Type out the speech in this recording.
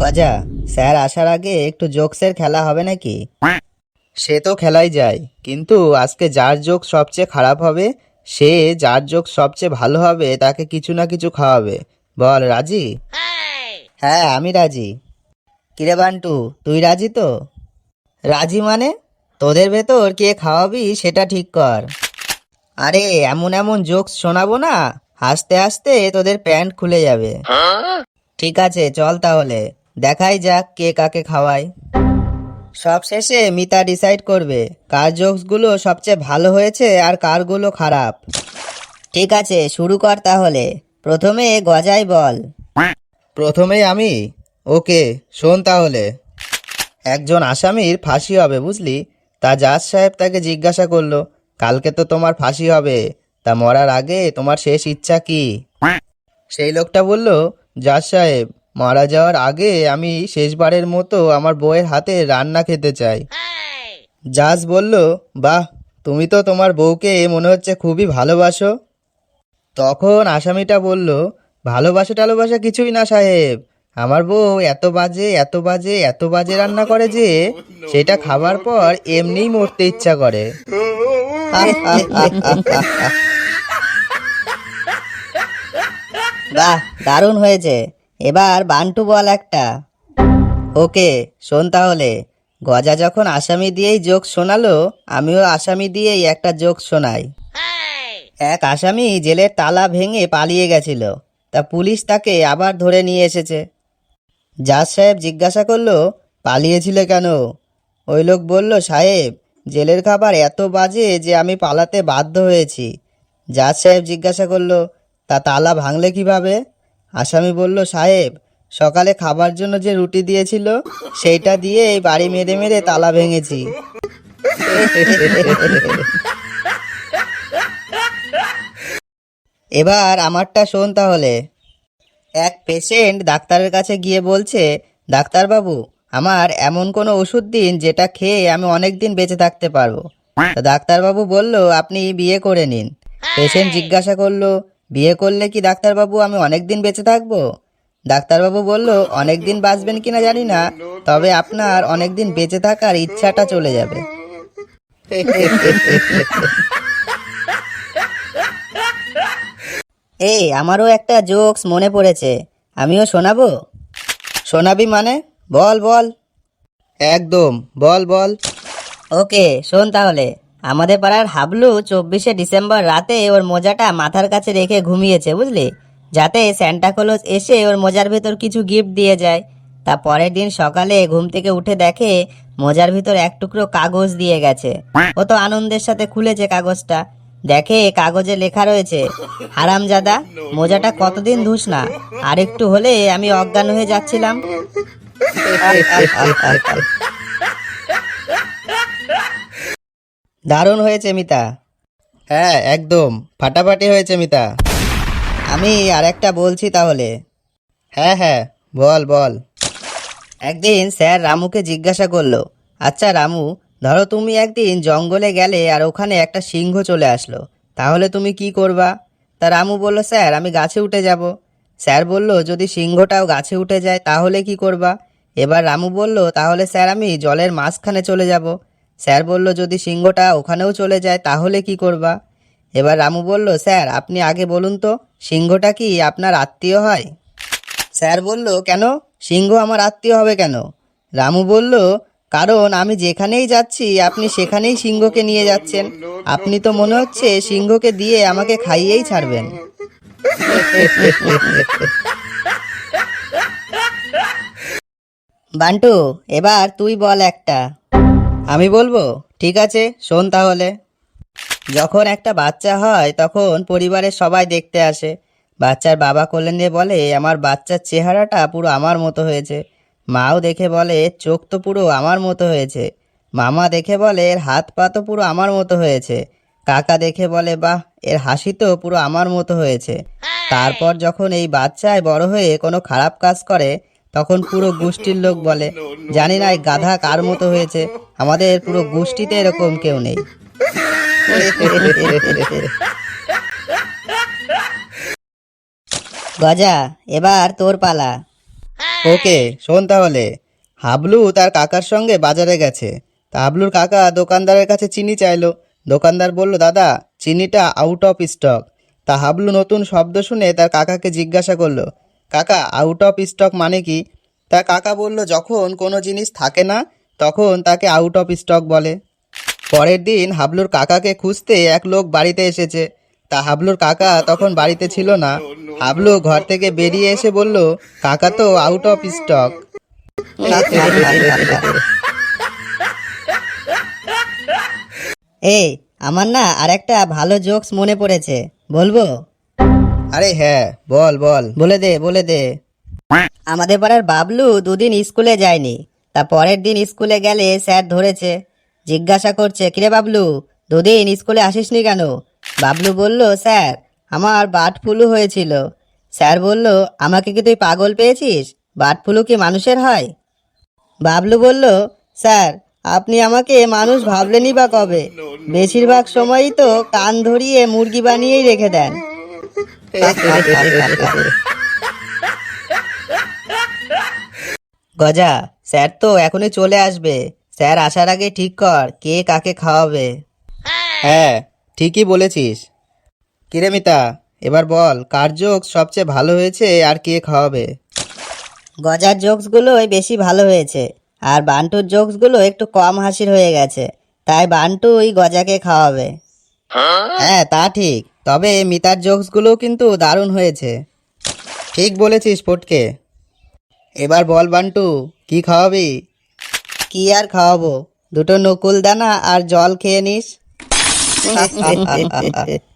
গজা স্যার আসার আগে একটু জোকসের খেলা হবে নাকি? সে তো খেলাই যায় কিন্তু আজকে যার জোক সবচেয়ে খারাপ হবে সে যার জোক সবচেয়ে ভালো হবে তাকে কিছু না কিছু খাওয়াবে। বল রাজি? হ্যাঁ আমি রাজি। কিরে বান্টু তুই রাজি তো? রাজি মানে? তোদের ভেতর কে খাওয়াবি সেটা ঠিক কর। আরে এমন এমন জোকস শোনাবো না হাসতে হাসতে তোদের প্যান্ট খুলে যাবে। ঠিক আছে চল তাহলে। দেখাই যাক কে কাকে খাওয়ায়। সব শেষে মিতা ডিসাইড করবে, কার জোকসগুলো সবচেয়ে ভালো হয়েছে আর কারগুলো খারাপ। ঠিক আছে, শুরু কর তাহলে। প্রথমে গজাই বল। প্রথমেই আমি? ওকে, শোন তাহলে। একজন আসামির ফাঁসি হবে, বুঝলি? তা জাজ সাহেব তাকে জিজ্ঞাসা করল, কালকে তো তোমার ফাঁসি হবে, তা মরার আগে তোমার শেষ ইচ্ছা কি? সেই লোকটা বলল, জাজ সাহেব মারা যাওয়ার আগে আমি শেষবারের মতো আমার বউয়ের হাতে রান্না খেতে চাই। জাজ বলল, বাহ, তুমি তো তোমার বউকে মনে হচ্ছে খুবই ভালোবাসো। তখন আসামিটা বলল, ভালোবাসা টালোবাসা কিছুই না সাহেব। আমার বউ এত বাজে এত বাজে এত বাজে রান্না করে যে সেটা খাবার পর এমনিই মরতে ইচ্ছা করে। বাহ, দারুণ হয়েছে। এবার বান্টু বল একটা। ওকে, শোন তাহলে। গজা যখন আসামি দিয়েই জোক শোনালো, আমিও আসামি দিয়েই একটা জোক শোনাই। এক আসামি জেলের তালা ভেঙে পালিয়ে গেছিল। তা পুলিশ তাকে আবার ধরে নিয়ে এসেছে। জাজ সাহেব জিজ্ঞাসা করল, পালিয়েছিলে কেন? ওই লোক বলল, সাহেব, জেলের খাবার এত বাজে যে আমি পালাতে বাধ্য হয়েছি। জাজ সাহেব জিজ্ঞাসা করল, তা তালা ভাঙলে কীভাবে? আসামি বলল সাহেব সকালে খাবার জন্য যে রুটি দিয়েছিল সেইটা দিয়ে এই বাড়ি মেরে মেরে তালা ভেঙেছি। এবার আমারটা শোন তাহলে। এক পেশেন্ট ডাক্তারের কাছে গিয়ে বলছে ডাক্তারবাবু আমার এমন কোনো ওষুধ দিন যেটা খেয়ে আমি অনেক দিন বেঁচে থাকতে পারব। ডাক্তারবাবু বলল আপনি বিয়ে করে নিন। পেশেন্ট জিজ্ঞাসা করল বিয়ে করলে কি ডাক্তারবাবু আমি অনেক দিন বেঁচে থাকব? ডাক্তারবাবু বলল অনেক দিন বাঁচবেন কিনা জানি না, তবে আপনার অনেক দিন বেঁচে থাকার ইচ্ছাটা চলে যাবে। এই আমারও একটা জোকস মনে পড়েছে। আমিও শোনাবো? শোনাবি মানে? বল বল। একদম, বল বল। ওকে, শোন তাহলে। আমাদের পাড়ার হাবলু চব্বিশে ডিসেম্বর রাতে ওর মোজাটা মাথার কাছে রেখে ঘুমিয়েছে, বুঝলি? যাতে স্যান্টা ক্লজ এসে ওর মোজার ভেতর কিছু গিফট দিয়ে যায়। তা পরের দিন সকালে ঘুম থেকে উঠে দেখে মোজার ভিতর এক টুকরো কাগজ দিয়ে গেছে। ও তো আনন্দের সাথে খুলেছে কাগজটা। দেখে কাগজে লেখা রয়েছে, হারামজাদা, মোজাটা কতদিন ধুস না? আর একটু হলে আমি অজ্ঞান হয়ে যাচ্ছিলাম। দারুণ হয়েছে, মিতা। হ্যাঁ একদম। ফাটাফাটি হয়েছে, মিতা। আমি আরেকটা বলছি তাহলে। হ্যাঁ হ্যাঁ বল বল। একদিন স্যার রামুকে জিজ্ঞাসা করল আচ্ছা রামু, ধরো তুমি একদিন জঙ্গলে গেলে আর ওখানে একটা সিংহ চলে আসলো, তাহলে তুমি কি করবা? তা রামু বলল, স্যার, আমি গাছে উঠে যাব। স্যার বলল, যদি সিংহটাও গাছে উঠে যায়, তাহলে কি করবা? এবার রামু বলল, তাহলে স্যার, আমি জলের মাঝখানে চলে যাব। স্যার বলল, যদি সিংহটা ওখানেও চলে যায়, তাহলে কি করবা? এবার রামু বলল, স্যার, আপনি আগে বলুন তো, সিংহটা কি আপনার আত্মীয় হয়? স্যার বলল, কেন? সিংহ আমার আত্মীয় হবে কেন? রামু বলল, কারণ আমি যেখানেই যাচ্ছি, আপনি সেখানেই সিংহকে নিয়ে যাচ্ছেন। আপনি তো মনে হচ্ছে সিংহকে দিয়ে আমাকে খাইয়েই ছাড়বেন। বান্টু, এবার তুই বল একটা। আমি বলব, ঠিক আছে, শোন তাহলে। যখন একটা বাচ্চা হয়, তখন পরিবারের সবাই দেখতে আসে। বাচ্চার বাবা কোলে নিয়ে বলে, আমার বাচ্চার চেহারাটা পুরো আমার মতো হয়েছে। মাও দেখে বলে, চোখ তো পুরো আমার মতো হয়েছে। মামা দেখে বলে, এর হাত পা তো পুরো আমার মতো হয়েছে। কাকা দেখে বলে, বাহ, এর হাসি তো পুরো আমার মতো হয়েছে। তারপর যখন এই বাচ্চায় বড় হয়ে কোনো খারাপ কাজ করে তখন পুরো গোষ্ঠীর লোক বলে, জানি না গাধা কার মতো হয়েছে, আমাদের পুরো গোষ্ঠীতে এরকম কেউ নেই। গজা, এবার তোর পালা। ওকে, শোন তাহলে। হাবলু তার কাকার সঙ্গে বাজারে গেছে। তা হাবলুর কাকা দোকানদারের কাছে চিনি চাইলো। দোকানদার বলল, দাদা, চিনিটা আউট অফ স্টক তা হাবলু নতুন শব্দ শুনে তার কাকাকে জিজ্ঞাসা করল কাকা আউট অফ স্টক মানে কি? তা কাকা বলল, যখন কোনো জিনিস থাকে না, তখন তাকে আউট অফ স্টক বলে। পরের দিন হাবলুর কাকাকে খুঁজতে এক লোক বাড়িতে এসেছে। তা হাবলুর কাকা তখন বাড়িতে ছিল না। হাবলু ঘর থেকে বেরিয়ে এসে বলল, কাকা তো আউট অফ স্টক এই, আমার না আর একটা ভালো জোকস মনে পড়েছে। বলব? আরে হ্যাঁ বল বল। বলে দে বলে দে। আমাদের পাড়ার বাবলু দুদিন স্কুলে যায়নি। তা পরের দিন স্কুলে গেলে স্যার ধরেছে। জিজ্ঞাসা করছে কিরে বাবলু দুদিন স্কুলে আসিসনি কেন? বাবলু বলল স্যার আমার বার্ড ফ্লু হয়েছিল। স্যার বলল আমাকে কি তুই পাগল পেয়েছিস? বার্ড ফ্লু কি মানুষের হয়? বাবলু বলল স্যার আপনি আমাকে মানুষ ভাবলেনই বা কবে? বেশিরভাগ সময়ই তো কান ধরিয়ে মুরগি বানিয়েই রেখে দেন। গজা স্যার তো এখনই চলে আসবে। স্যার আসার আগে ঠিক কর কে কাকে খাওয়াবে। হ্যাঁ ঠিকই বলেছিস। কিরে মিতা এবার বল কার যোগ সবচেয়ে ভালো হয়েছে আর কে খাওয়াবে? গজার জোকসগুলোই বেশি ভালো হয়েছে আর বান্টুর জোকসগুলো একটু কম হাসির হয়ে গেছে তাই বান্টুই গজাকে খাওয়াবে। হ্যাঁ তা ঠিক। তবে মিতার জোকসগুলোও কিন্তু দারুণ হয়েছে। ঠিক বলেছিস পটকে। এবার বল, বান্টু, কি খাওয়াবি? কি আর খাওয়াবো? দুটো নকুল দানা আর জল খেয়ে নিস।